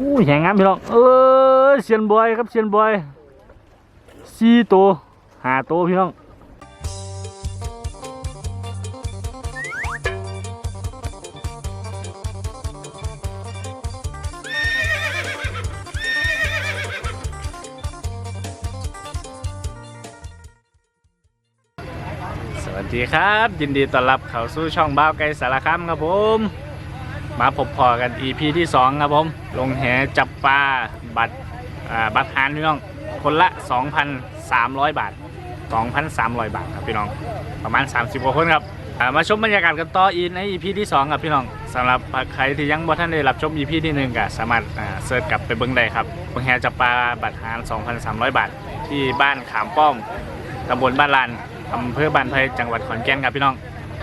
อู้แหงงามพี่น้องเออเซียนบอยครับเซียนบอยสี่ตัวห้าตัวพี่น้องสวัสดีครับ ยินดีต้อนรับเข้าสู่ช่องบ้าวไกลสารคามครับผม มาพบพอกัน EP ที่ 2 ครับผม ลงแหจับปลาบัตรอาบัตรหารพี่น้อง คนละ 2,300 บาท 2,300 บาทครับพี่น้อง ประมาณ 30กว่าคนครับมาชมบรรยากาศกันต่ออีใน EP ที่ 2 ครับพี่น้องสำหรับใครที่ยังบ่ท่านได้รับชม EP ที่1ก็สามารถเสิร์ชกลับไปเบิ่งได้ครับลงแหจับปลาบัตรหาร2,300 บาท ที่บ้านขามป้อมตำบลบ้านลานอำเภอบ้านไผ่จังหวัดขอนแก่นครับพี่น้อง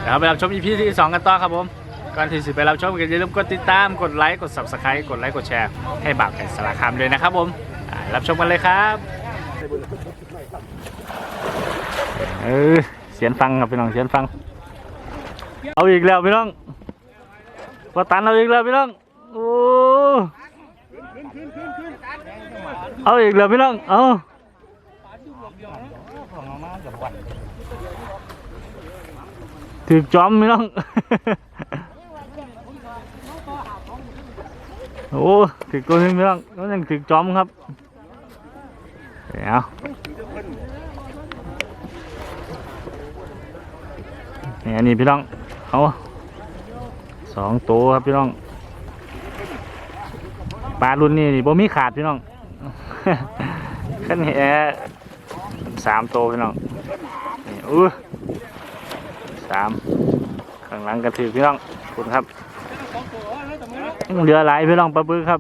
เดี๋ยวเราไปรับชม EP ที่สองกันต่อครับผม ก่อนที่สิไปรับชมกันอย่าลืมกดติดตามกดไลค์กด subscribe กดไลค์กดแชร์ให้บ่าวไก่สารคามด้วยนะครับผมรับชมกันเลยครับเออเสียนฟังครับพี่น้องเสียนฟัง เอาอีกแล้วพี่น้องพอตันเอาอีกแล้วพี่น้องโอ้เอาอีกแล้วพี่น้องเอาถือจอมพี่น้อง โอ้ถือตัวหนึงพี่น้องก็ยังถือจอมครับเดี๋ยวนี่อันนี้พี่น้องเอาสองตัวครับพี่น้องปลารุ่นนี้นี่บ่มีขาดพี่น้องขึ้นแหสามตัวพี่น้องนี่อู้สามข้างหลังกระถือพี่น้องขอบคุณครับยัง เหลือหลายพี่น้องปลาบึกครับ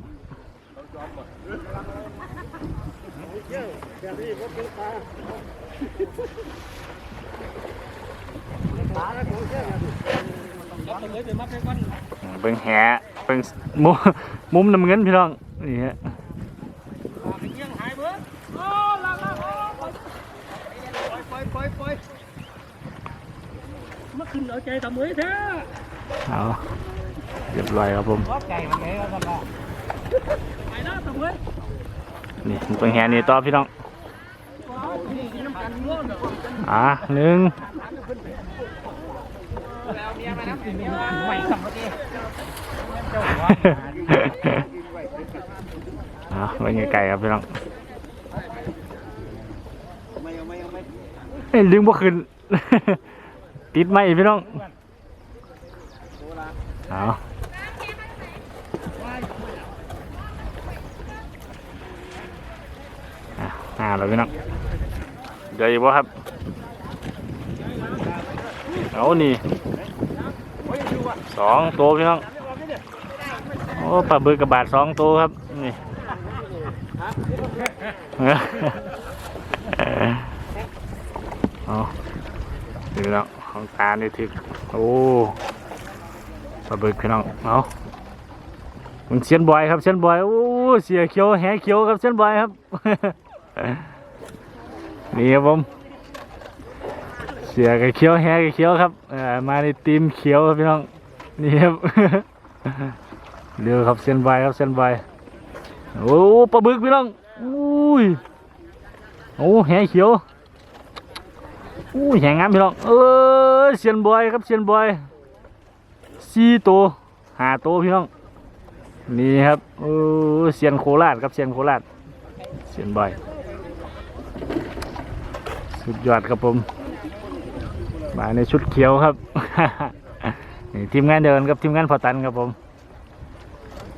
เบิ่งแหเบิ่งมุมมุมน้ำเงินพี่น้องนี่ฮะมาขึ้นเอาใจทำมือแท้เอา เรียบร้อยครับผมไก่มันเลยว่าทำไปนะทำมือนี่เบิ่งแหนี่ต่อพี่น้องนี่กินน้ำกันร่วมเดี๋ยวอ่าหนึ่งแล้วเมียมาน้ำกินเมียมาไม่สัมภาระเจ้าหัวเอาเบิ่งไกลๆครับพี่น้องเอ้ยดึงบ่ขึ้นติดไหมพี่น้องเอาแล้วพี่น้องเดี๋ยวอีกบ่ครับเอานี่สองตัวพี่น้องโอ้ปลาบึกกระบาดสองตัวครับนี่เอาดูแล้วของตานี่ถึกโอ้ปลาบึกพี่น้องเอามันเชียนบอยครับเชียนบอยโอ้เสียเขียวแหเขียวครับเชียนบอยครับ นี่ครับผม เสียกับเขียวแหกับเขียวครับมาในทีมเขียวครับพี่น้อง นี่ครับเรือครับเส้นใบครับเส้นใบโอ้ปลาบึกพี่น้องอุ้ยโอ้แหเขียวอุ้ยแหงงามพี่น้องเออเส้นบอยครับเส้นบอยสี่ตัวห้าตัวพี่น้องนี่ครับโอ้เสียนโคราชครับเสียนโคราชเสียนบอย สุดยอดครับผมมาในชุดเขียวครับ นี่ทีมงานเดินกับทีมงานพอตันครับผม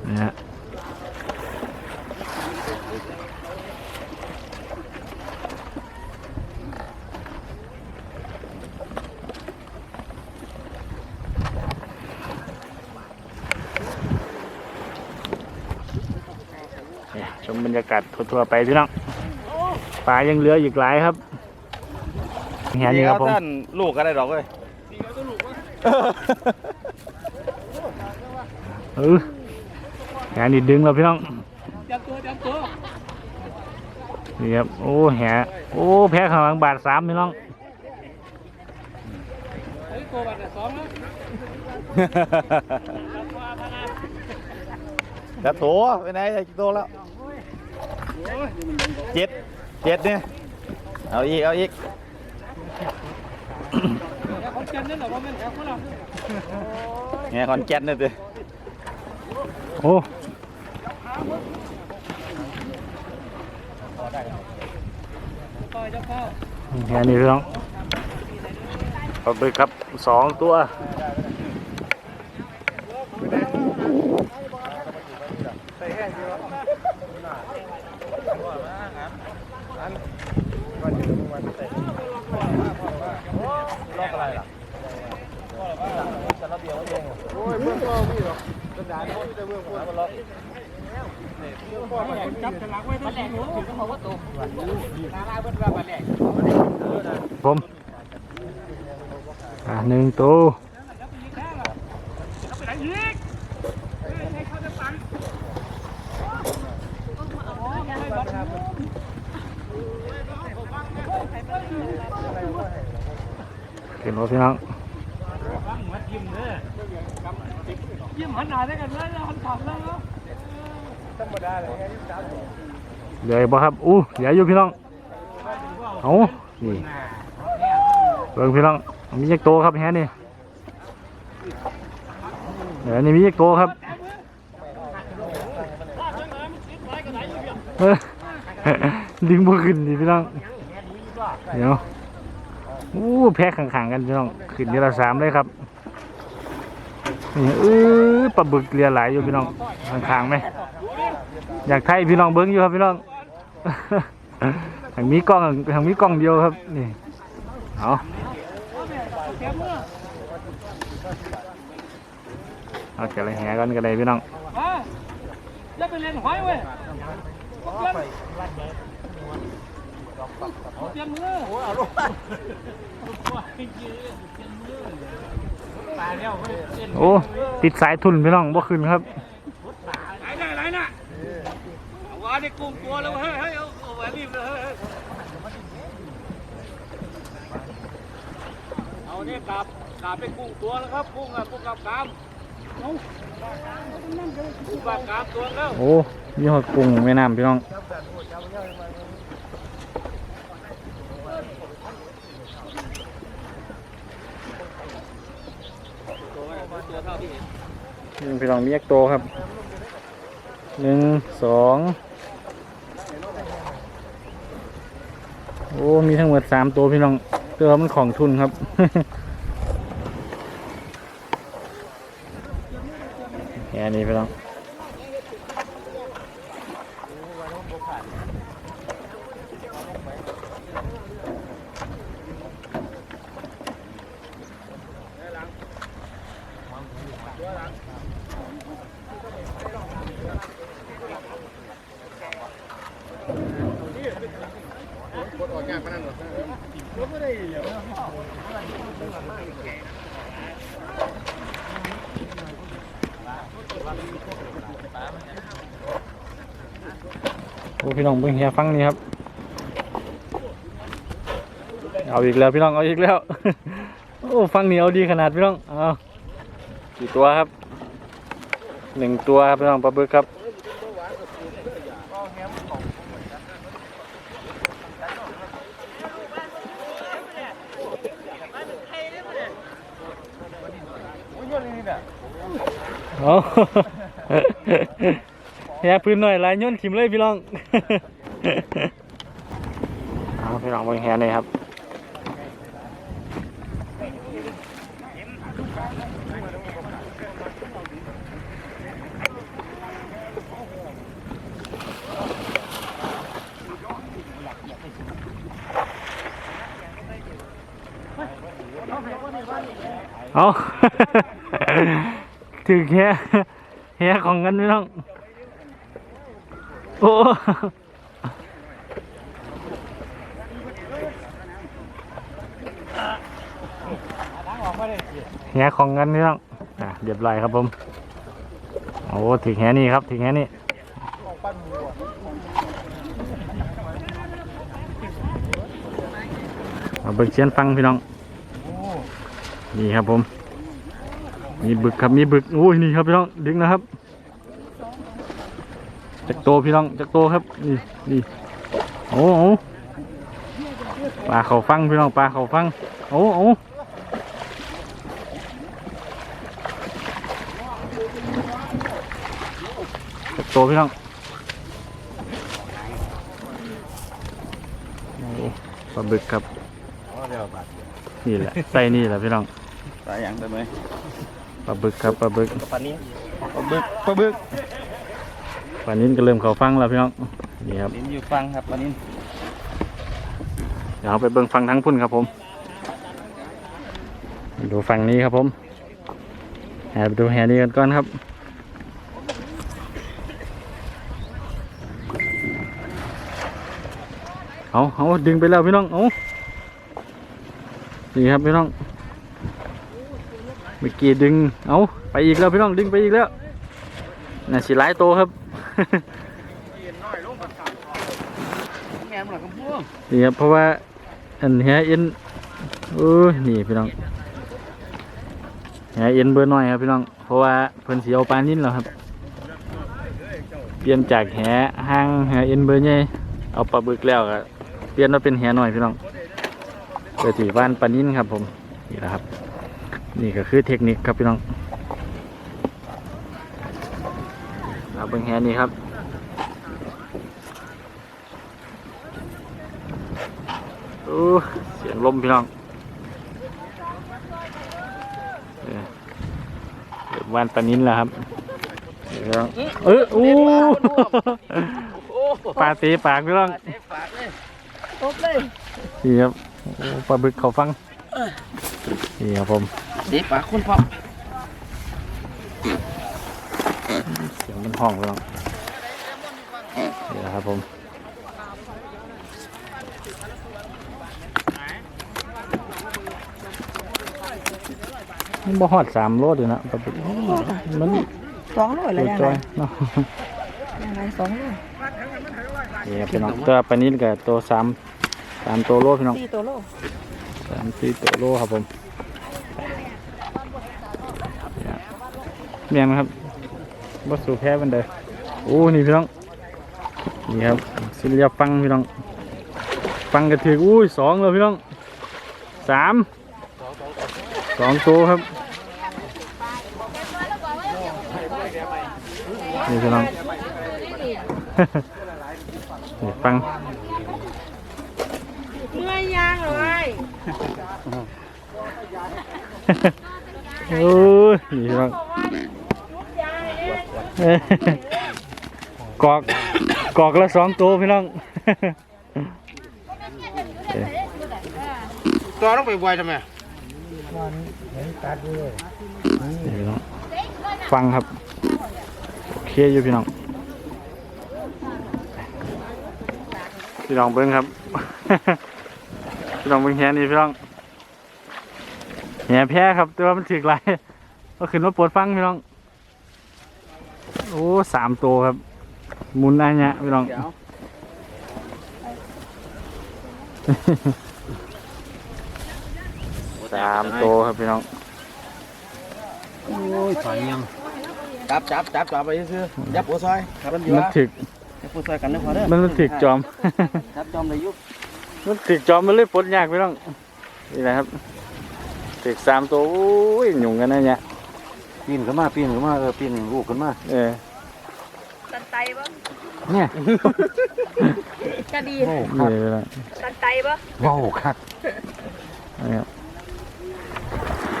นะฮะเนี่ชมบรรยากาศทั่วๆไปพี่น้องปลายังเหลืออีกหลายครับ เห็นนี่ครับผมท่านลูกก็ได้ดอกเว้ยเออแหนี่ดึงแล้วพี่น้องจับตัวจับตัวนี่ครับโอ้แหโอ้แพ้ข้างหลังบาทสามพี่น้องเฮ้ยตัวบัตรสองแล้วแต่โถไปไหนได้กี่ตัวแล้วเจ็ดเจ็ดเนี่ยเอาอีกเอาอีก เขาเจนนี่เหรอว่ามันแอบคนละไงคอนแก่นเนี่ยสิโอ้ปล่อ ยเจ้าพ่อแค่นี้พี่น้องปลาบึกครับสองตัวจับฉลากไว้ทั้งหมดถึงเขาว่าตกนาลาเบิ้ลว่าบันแหลกผมอ่าหนึ่งตัว ไปไหนอีกให้ เขาจะปันเห็นรถพี่น้องยิ้มหันหน้าได้กันเลยหันขำแล้วเนาะเหลืออีกบ่ครับอู้เหลืออยู่พี่น้องเอานี่เบิ่งพี่น้องมีจักโตวครับแฮนี่เดี๋ยวนี่มีจักโตวครับเออดึงบ่ขึ้นดิพี่น้องเดี๋ยว อู้แพ้ขังๆกันพี่น้องขึ้นเดือนละสามเลยครับนี่เออปลาบึกเรียหลายอยู่พี่น้องข้างๆไหมอยากไทยพี่น้องเบิ้งอยู่ครับพี่น้องทางมีกล้องทางมีกล้องเดียวครับนี่เอาเอาจะอะไรแห่กันกันเลยพี่น้องจะไปเล่นหอยเว้ย เตรียมมือโอ้เอาลูกโอ้ติดสายทุนพี่น้องบ่ขึ้นครับไหนไหนไหนน่ะเอาว่าในกลุ่มตัวแล้วเฮ้ยเฮ้ยเอาเอาไว้รีบเลยเฮ้ยเอาเนี่ยกลับกลับไปกุ้งตัวแล้วครับกุ้งอะกุ้งกับกามเอากุ้งกับกามตัวแล้วโอ้มีหอดกุ้งแม่น้ำพี่น้อง หนี่พี่น้องมีแยกโตวครับหนึ่งสองโอ้มีทั้งหมดสามตัวพี่น้องเตือมันของทุนครับแค่นี้พี่น้อง โอ้พี่น้องเบิ่งเฮียฟังนี่ครับ เอาอีกแล้วพี่น้องเอาอีกแล้ว โอ้ฟังนี่เอาดีขนาดพี่น้อง เอากี่ตัวครับ หนึ่งตัวครับพี่น้องปลาบึกครับ เอาแย่พื้นหน่อยลายย่นขิมเลยพี่น้องเอาพี่น้องบงแฮหน่อยครับเอา ถือแค่แค่ของกันพี่น้องโอ้แหของเงินนี่ต้องอะเรียบร้อยครับผม โอ้ถึงแหนี่ครับถึงแหนี่เอาเบิกเชียนฟังพี่น้อง นี่ครับผม มีบึกครับมีบึกโอ้ยนี่ครับพี่น้องดึงนะครับจากโตพี่น้องจากโตครับนี่นี่โอ้โหปลาเขาฟังพี่น้องปลาเขาฟังโอ้โหจากโตพี่น้องปลาบึกครับนี่แหละใส่นี่แหละพี่น้องตายยังได้ไหมาบึกครับปลาบึกปลานี้ปลาบึกปลาบึกปลานิ้นก็เริ่มเขาฟังแล้วพี่น้องนี่ครับลิ้นอยู่ฟังครับปลานี้เดี๋ยวเราไปเบิ่งฟังทั้งพุ่นครับผม ดูฝั่งนี้ครับผมแอบดูแหนี้กันก่อนครับเอาเอาดึงไปแล้วพี่น้องเอานี่ครับพี่น้อง เมื่อกี้ดึง เอาไปอีกแล้วพี่น้องดึงไปอีกแล้วน่าสิหลายโตครับนี่ครับเพราะว่าอันแหเอ็นเออนี่พี่น้องแหเอ็นเบอร์น้อยครับพี่น้อง เพราะว่าเพิ่นสีเอาปลานิ่นแล้วครับ เปลี่ยนจากแหห้างแหเอ็นเบอร์ใหญ่เอาปลาบึกแล้วก็เปลี่ยนมาเป็นแหน้อยพี่น้องเพื่อที่บ้านปลานิ่นครับผมนี่แหละครับ นี่ก็คือเทคนิคครับพี่น้องเอาเบิ่งแหนี่ครับโอ้เสียงลมพี่น้องเออเริ่มวานปลานิ้นแล้วครับนี่พี่น้องเออโอ้ปลาตีปากพี่น้องฝากเลยตบเลยนี่ครับโอ้ปลาบึกเขาฟังนี่ครับผม เด็กปากคุณพ่อเสียงมันห้องพี่น้องนี่แหละครับผมมันบ่ฮอดสามโลเลยนะปลาบึกมันสองร้อยตัแล้ววยังจไงอยเนาะยังไงสองร้อยนี่ครับพี่น้องตัวปลานี้กับตัวสามสามตัวโลพี่น้องสี่ตัวโลสามสี่ตัวโลครับผมเนี่ย เมียนครับวัสู่แพ้บันไดโอ้นี่พี่น้องนี่ครับสิริยาฟังพี่น้องฟังกระถืออุ้ยสองเลยพี่น้องสามสองตัวครับนี่พี่น้องนี่ฟังเมื่อยยางเลยโอ้ยนี่พี่น้องเอ้ย กอกกอกละสองตัวพี่น้องเอ้ยตัวต้องไปบวยทำไมนี่พี่น้องฟังครับโอเคอยู่พี่น้อง พี่น้องเบิ้งครับ พี่น้องเบิ้งแหนี่พี่น้องแหแพ้ครับแต่ว่ามันถึกไรก็ขึ้นมาปวดฟังพี่น้อง โอ้สามตัวครับหมุนอะไรเนี่ยพี่น้อง สามตัวครับพี่น้อง โอ้ยฝันยังจับจับจับจับไปซื้อจับหัวซอยมันอยู่มันวะถึกจับหัวซอยกันนะพอเด้อมันมันถึกจอมจับจอมเลยยุบมันถึกจอมมันเลยปลดยากพี่น้องนี่แหละครับถึกสามตัวโอ้ยหยุ่งกันนะเนี่ย ปีนขึ้นมาปีนขึ้นมาเออปีนลูกขึ้นมาเออตันไตปะเนี่ยกระดีนี่เลยนะตันไตปะว้าวคักนี่ครับ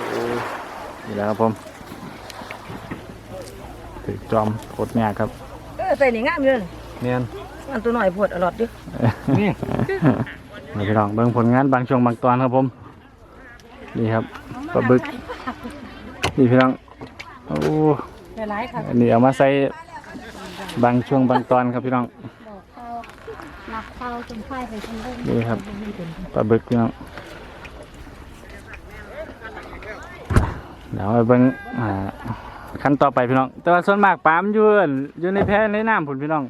โอ้ยนี่แหละครับผมถึกจอมปลดยากครับเออใส่หนีงามอยู่เลยเนียนมันตัวหน่อยปวดอร่อยดินี่นี่พี่น้องเบิ่งผลงานบางช่วงบางตอนครับผม นี่ครับปลาบึก นี่พี่น้อง โอ้หลายๆค่ะอันนี้เอามาใส่บางช่วงบางตอนครับพี่น้องหนักเข้าจนไฟไปทั้งเรื่องนี่ครับปลาบึกพี่น้องเดี๋ยวไปเบิ่งอ่าขั้นต่อไปพี่น้อง แต่ว่าส่วนมากปลามันอยู่อั่นอยู่ในแพในน้ำผุนพี่น้อง